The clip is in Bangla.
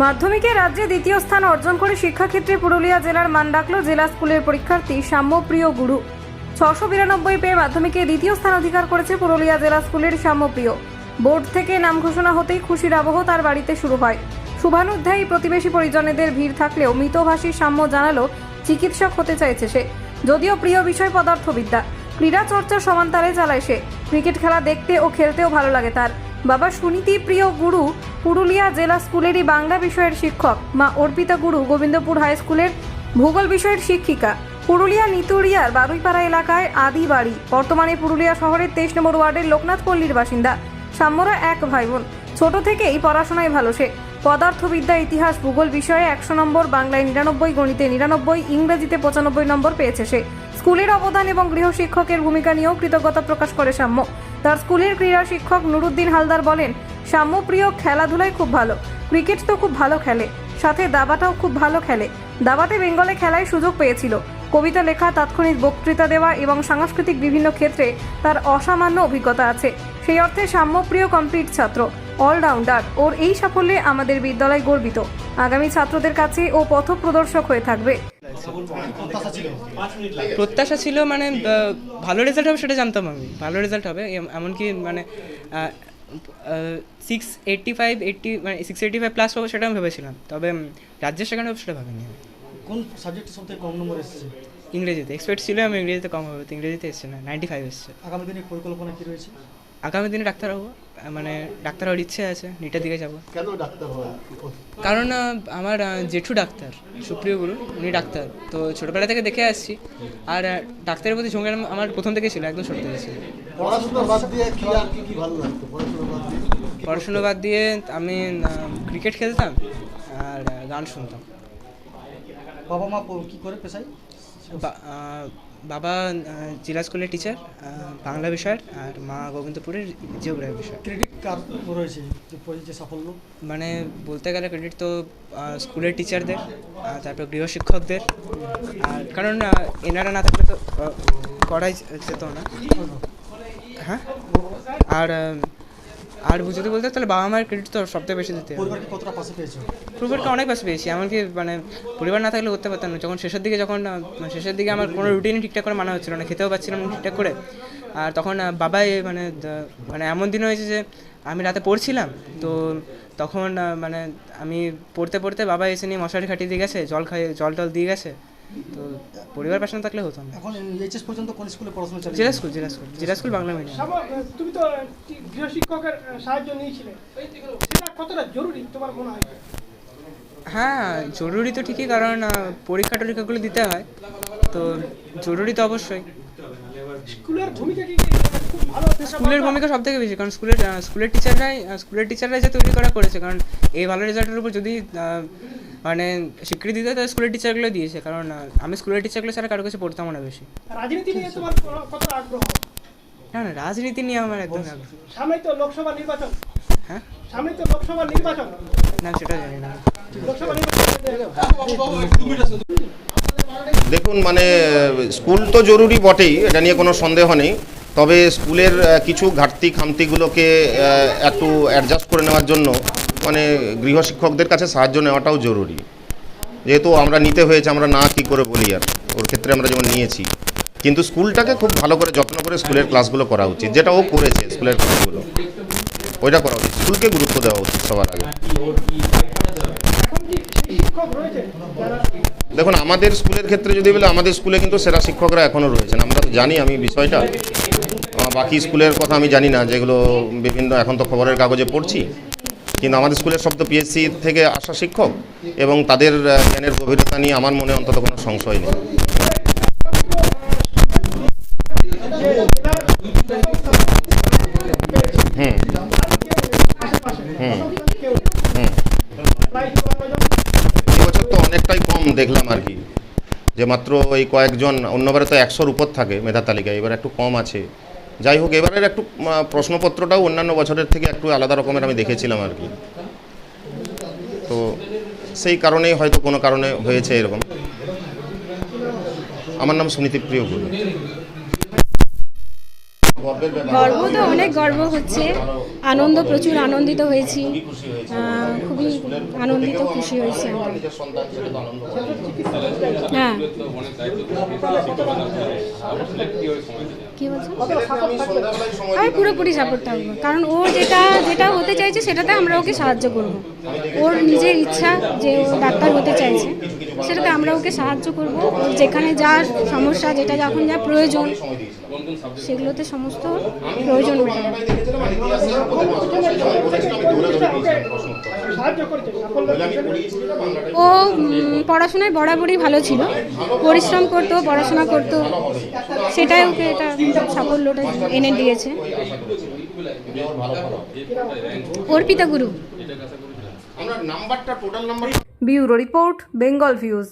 মাধ্যমিকে রাজ্যে দ্বিতীয় স্থান অর্জন করে শিক্ষাক্ষেত্রে পুরুলিয়া জেলার মান ডাকল জেলা স্কুলের পরীক্ষার্থী সাম্যপ্রিয় গুরু। ছশো বিরানব্বই পেয়ে মাধ্যমিকে দ্বিতীয় স্থান অধিকার করেছে পুরুলিয়া জেলা স্কুলের সাম্যপ্রিয়। বোর্ড থেকে নাম ঘোষণা হতেই খুশির আবহ তার বাড়িতে শুরু হয়। শুভানুধ্যায়ী প্রতিবেশী পরিজনেদের ভিড় থাকলেও মৃতভাষী সাম্য জানালো চিকিৎসক হতে চাইছে সে। যদিও প্রিয় বিষয় পদার্থবিদ্যা। ক্রীড়া চর্চা সমান্তারে চালায় সে। ক্রিকেট খেলা দেখতে ও খেলতেও ভালো লাগে তার। বাবা সুনীতি প্রিয় গুরু পুরুলিয়া জেলা স্কুলেরই বাংলা বিষয়ের শিক্ষক। মা অর্পিতা গুরু গোবিন্দপুর হাই স্কুলের ভূগোল বিষয়ের শিক্ষিকা। পুরুলিয়া নিতুরিয়ার বারুইপাড়া এলাকায় আদি বাড়ি। বর্তমানে পুরুলিয়া শহরের তেইশ নম্বর ওয়ার্ডের লোকনাথ পল্লীর বাসিন্দা। সাম্যরা এক ভাই বোন ছোট থেকেই পড়াশোনায় ভালো সে। পদার্থবিদ্যা, ইতিহাস, ভূগোল বিষয়ে একশো নম্বর, বাংলায় নিরানব্বই, গণিতে নিরানব্বই, ইংরেজিতে পঁচানব্বই নম্বর পেয়েছে সে। স্কুলের অবদান এবং গৃহ শিক্ষকের ভূমিকা নিয়েও কৃতজ্ঞতা প্রকাশ করে সাম্য তার স্কুলের ক্রীড়া শিক্ষক নুরুদ্দিন হালদার বলেন সাম্য প্রিয় খেলাধুলায় খুব ভালো। ক্রিকেট তো খুব ভালো খেলে। সাথে দাবাটাও খুব ভালো খেলে। দাবাতে বেঙ্গলে খেলায় সুযোগ পেয়েছিল। কবিতা লেখা, তাৎক্ষণিক বক্তৃতা দেওয়া এবং সাংস্কৃতিক বিভিন্ন ক্ষেত্রে তার অসামান্য অভিজ্ঞতা আছে। সেই অর্থে সাম্যপ্রিয় কমপ্লিট ছাত্র, অলরাউন্ডার। ওর এই সাফল্যে আমাদের বিদ্যালয় গর্বিত। আগামী ছাত্রদের কাছে ও পথপ্রদর্শক হয়ে থাকবে। প্রত্যাশা ছিল মানে ভালো রেজাল্ট হবে সেটা জানতাম আমি। ভালো রেজাল্ট হবে এম- এমনকি মানে সিক্স এইট্টি ফাইভ এইট্টি মানে সিক্স এইট্টি ফাইভ প্লাস পাবো সেটা আমি ভেবেছিলাম। তবে রাজ্যের সেখানে হবে সেটা ভাবিনি আমি। কোন সাবজেক্টে সবথেকে কম নম্বর এসেছে? ইংরেজিতে। এক্সপেক্ট ছিল আমি ইংরেজিতে কম হবে তো ইংরেজিতে এসছে না নাইনটি ফাইভ এসছে। আগামী দিনে পরিকল্পনা কি রয়েছে? আগামী দিনে ডাক্তার হব মানে ডাক্তার হওয়ার ইচ্ছে আছে নিটের দিকে যাব। কেন ডাক্তার কারণ আমার জেঠু ডাক্তার সুপ্রিয় গুরু উনি ডাক্তার। তো ছোটোবেলা থেকে দেখে আসছি। আর ডাক্তারের প্রতি ঝোঁক আমার প্রথম থেকে ছিল একদম ছোটো থেকে। ছিল পড়াশোনা বাদ দিয়ে কি আর কি কি ভালো লাগতো? পড়াশোনা বাদ দিয়ে? পড়াশুনো বাদ দিয়ে আমি ক্রিকেট খেলতাম আর গান শুনতাম। বাবা মা কি করে পেশায়? বাবা জিলা স্কুলের টিচার বাংলা বিষয়ের আর মা গোবিন্দপুরের জিওগ্রাফি বিষয় ক্রেডিট কার রয়েছে? যে সাফল্য? মানে বলতে গেলে ক্রেডিট তো স্কুলের টিচারদের তারপর গৃহশিক্ষকদের আর কারণ এনারা না থাকলে তো করাই যেত না। হ্যাঁ? আর আর যদি বলতে তাহলে বাবা মায়ের ক্রেডিট তো সবথেকে বেশি দিতে পরিবারকে অনেক পাশে পেয়েছি। এমনকি মানে পরিবার না থাকলে করতে পারতাম না। যখন শেষের দিকে যখন মানে শেষের দিকে আমার কোনো রুটিনই ঠিকঠাক করে মানা হচ্ছিল না খেতেও পাচ্ছিলাম ঠিকঠাক করে। আর তখন বাবাই মানে মানে এমন দিন হয়েছে যে আমি রাতে পড়ছিলাম তো তখন মানে আমি পড়তে পড়তে বাবা এসে নিয়ে মশারি খাটিয়ে দিয়ে গেছে জল খাইয়ে জল টল দিয়ে গেছে। তো পরিবার পাশে না থাকলে হতো না। এখন এইচএস পর্যন্ত কোন স্কুলে পড়াশোনা চালিয়ে জেলা স্কুল জেলা স্কুল জেলা স্কুল বাংলা মিডিয়াম তুমি তো গৃহশিক্ষকের সাহায্য নিয়েছিলে। সেটা কতটা জরুরি তোমার মনে হয়? হ্যাঁ জরুরি তো ঠিকই কারণ পরীক্ষা টরীক্ষাগুলো দিতে হয়। তো জরুরি তো অবশ্যই। স্কুলের ভূমিকা কি স্কুলের ভূমিকা সব থেকে বেশি কারণ স্কুলের স্কুলের টিচাররাই স্কুলের টিচাররাই যে তৈরি করা করেছে কারণ এই ভালো রেজাল্টের উপর যদি মানে স্বীকৃতি দেয় তাহলে স্কুলের টিচারগুলো দিয়েছে কারণ আমি স্কুলের টিচারগুলো ছাড়া কারও কাছে পড়তাম না বেশি। রাজনীতি নিয়ে তোমার ক- আগ্রহ? না না রাজনীতি নিয়ে আমার একদম আগ্রহ সামনেই তো লোকসভা নির্বাচন। হ্যাঁ? সামনেই তো লোকসভা নির্বাচন। না সেটা জানি না। লোকসভা নির্বাচন। দেখুন মানে স্কুল তো জরুরি বটেই এটা নিয়ে কোনো সন্দেহ নেই। তবে স্কুলের কিছু ঘাটতি খামতিগুলোকে একটু অ্যাডজাস্ট করে নেওয়ার জন্য মানে গৃহশিক্ষকদের কাছে সাহায্য নেওয়াটাও জরুরি। যেহেতু আমরা নিতে হয়েছে, আমরা না কী করে বলি আর ওর ক্ষেত্রে আমরা যেমন নিয়েছি। কিন্তু স্কুলটাকে খুব ভালো করে, যত্ন করে স্কুলের ক্লাসগুলো করা উচিত। যেটা ও করেছে স্কুলের ক্লাসগুলো। ওইটা করা উচিত। স্কুলকে গুরুত্ব দেওয়া উচিত সবার আগে। দেখুন, আমাদের স্কুলের ক্ষেত্রে যদি বলে, আমাদের স্কুলে কিন্তু সেরা শিক্ষকরা এখনও রয়েছেন। আমরা তো জানি আমি বিষয়টা। বাকি স্কুলের কথা আমি জানি না, যেগুলো বিভিন্ন এখন তো খবরের কাগজে পড়ছি। কিন্তু আমাদের স্কুলের তো পিএসসি থেকে আসা শিক্ষক এবং তাদের জ্ঞানের গভীরতা নিয়ে আমার মনে অন্তত কোনো সংশয় নেই। হুম। হুম। হুম। তো অনেকটাই কম দেখলাম আর কি। যে মাত্র ওই কয়েকজন, অন্যবারে তো একশোর উপর থাকে মেধা তালিকায়, এবার একটু কম আছে। যাই হোক এবারের একটু প্রশ্নপত্রটাও অন্যান্য বছরের থেকে একটু আলাদা রকমের আমি দেখেছিলাম আর কি। তো সেই কারণেই হয়তো কোনো কারণে হয়েছে এরকম। আমার নাম সুনীতি প্রিয় গুরু গর্ব তো অনেক গর্ব হচ্ছে। আনন্দ প্রচুর আনন্দিত হয়েছি। খুবই আনন্দিত খুশি হয়েছি। হ্যাঁ। কি বলছো? আমি আমি পুরোপুরি সাপোর্ট থাকব কারণ ও যেটা যেটা হতে চাইছে সেটাতে আমরা ওকে সাহায্য করব। ওর নিজের ইচ্ছা যে ও ডাক্তার হতে চাইছে সেটাতে আমরা ওকে সাহায্য করব। ওর যেখানে যা সমস্যা যেটা যখন যা প্রয়োজন সেগুলোতে সমস্ত প্রয়োজন ও পড়াশোনায় বরাবরই ভালো ছিল। পরিশ্রম করতো পড়াশোনা করতো। সেটাই ওকে এটা সাফল্যটা এনে দিয়েছে। ওর ভালো ভালো অর্পিতা গুরু। আমরা নাম্বারটা total number bureau report Bengal views.